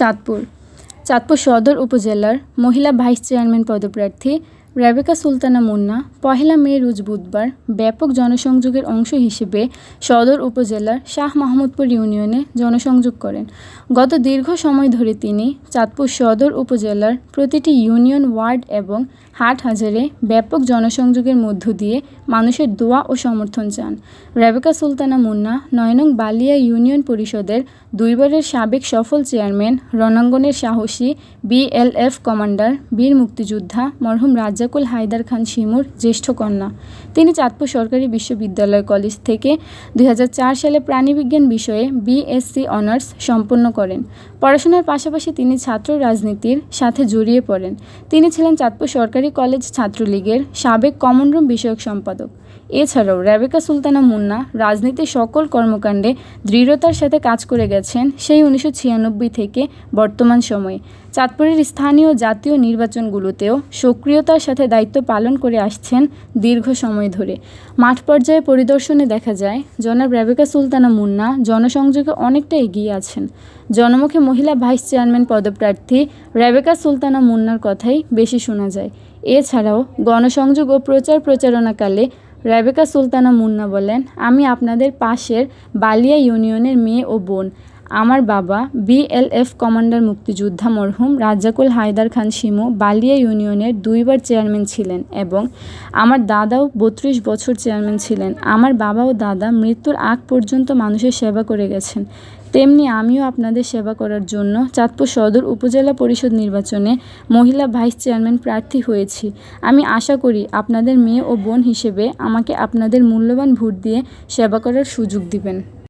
চাঁদপুর। চাঁদপুর সদর উপজেলার মহিলা ভাইস চেয়ারম্যান পদপ্রার্থী রেবেকা সুলতানা মুন্না পহেলা মে রোজ বুধবার ব্যাপক জনসংযোগের অংশ হিসেবে সদর উপজেলার শাহ মাহমুদপুর ইউনিয়নে জনসংযোগ করেন। গত দীর্ঘ সময় ধরে তিনি চাঁদপুর সদর উপজেলার প্রতিটি ইউনিয়ন ওয়ার্ড এবং হাট হাজারে ব্যাপক জনসংযোগের মধ্য দিয়ে মানুষের দোয়া ও সমর্থন চান। রেবেকা সুলতানা মুন্না নয়নং বালিয়া ইউনিয়ন পরিষদের দুইবারের সাবেক সফল চেয়ারম্যান, রণাঙ্গনের সাহসী বিএলএফ কমান্ডার, বীর মুক্তিযোদ্ধা মরহুম রাজ্জাকুল হায়দার খান শিমুর জ্যেষ্ঠ কন্যা। তিনি চাঁদপুর সরকারি বিশ্ববিদ্যালয় কলেজ থেকে দুই হাজার চার সালে প্রাণীবিজ্ঞান বিষয়ে বিএসসি অনার্স সম্পন্ন করেন। পড়াশোনার পাশাপাশি তিনি ছাত্র রাজনীতির সাথে জড়িয়ে পড়েন। তিনি ছিলেন চাঁদপুর সরকারি কলেজ ছাত্রলীগের সাবেক কমন রুম বিষয়ক সম্পাদক। এছাড়াও রেবেকা সুলতানা মুন্না রাজনীতির সকল কর্মকাণ্ডে দৃঢ়তার সাথে কাজ করে গেছেন সেই উনিশশো ছিয়ানব্বই থেকে বর্তমান সময়ে। চাঁদপুরের স্থানীয় জাতীয় নির্বাচনগুলোতেও সক্রিয়তার সাথে দায়িত্ব পালন করে আসছেন দীর্ঘ সময় ধরে। মাঠ পর্যায়ে পরিদর্শনে দেখা যায়, জনাব রেবেকা সুলতানা মুন্না জনসংযোগে অনেকটা এগিয়ে আছেন। জনমুখে মহিলা ভাইস চেয়ারম্যান পদপ্রার্থী রেবেকা সুলতানা মুন্নার কথাই বেশি শোনা যায়। এছাড়াও গণসংযোগ ও প্রচার প্রচারণাকালে রেবেকা সুলতানা মুন্না বলেন, আমি আপনাদের পাশের বালিয়া ইউনিয়নের মেয়ে ও বোন। আমার বাবা, বিএলএফ কমান্ডার মুক্তিযোদ্ধা মরহুম রাজ্জাকুল হায়দার খান শিমু বালিয়া ইউনিয়নের দুইবার চেয়ারম্যান ছিলেন এবং আমার দাদাও বত্রিশ বছর চেয়ারম্যান ছিলেন। আমার বাবা ও দাদা মৃত্যুর আগ পর্যন্ত মানুষের সেবা করে গেছেন। তেমনি আমিও আপনাদের সেবা করার জন্য চাঁদপুর সদর উপজেলা পরিষদ নির্বাচনে মহিলা ভাইস চেয়ারম্যান প্রার্থী হয়েছি। আমি আশা করি আপনাদের মেয়ে ও বোন হিসেবে আমাকে আপনাদের মূল্যবান ভোট দিয়ে সেবা করার সুযোগ দিবেন।